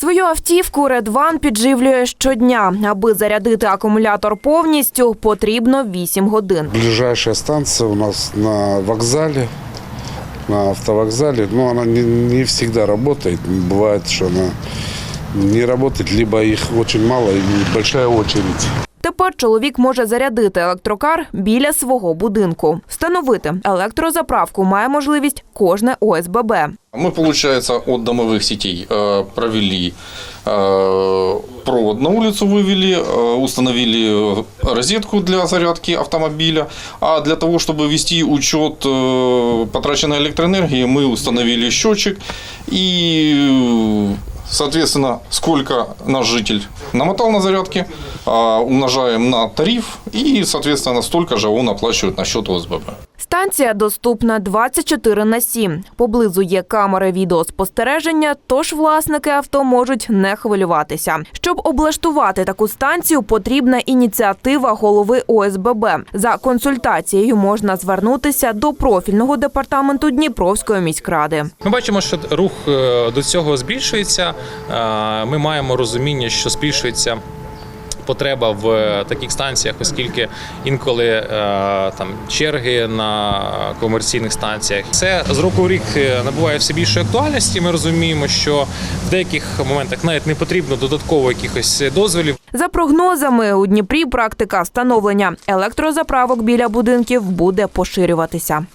Свою автівку Редван підживлює щодня. Аби зарядити акумулятор повністю, потрібно 8 годин. Ближайша станція у нас на вокзалі. на автовокзале. Но она не, не всегда работает. Бывает, что она не работает, либо их очень мало и большая очередь. Тепер чоловік може зарядити електрокар біля свого будинку. Встановити електрозаправку має можливість кожне ОСББ. Мы, получается, от домовых сетей э, провели э, провод на улицу, вывели, э, установили э, розетку для зарядки автомобиля. А для того, чтобы вести учет э, потраченной электроэнергии, мы установили счетчик и, э, соответственно, сколько наш житель намотал на зарядке, умножаем на тариф и, соответственно, столько же он оплачивает на счет ОСББ. Станція доступна 24 на 7. Поблизу є камери відеоспостереження, тож власники авто можуть не хвилюватися. Щоб облаштувати таку станцію, потрібна ініціатива голови ОСББ. За консультацією можна звернутися до профільного департаменту Дніпровської міськради. Ми бачимо, що рух е, до цього збільшується. Е, Ми маємо розуміння, що збільшується. Потреба в е, таких станціях, оскільки інколи е, там черги на комерційних станціях. Це з року в рік е, набуває все більшої актуальності. Ми розуміємо, що в деяких моментах навіть не потрібно додатково якихось дозволів. За прогнозами, у Дніпрі практика встановлення електрозаправок біля будинків буде поширюватися.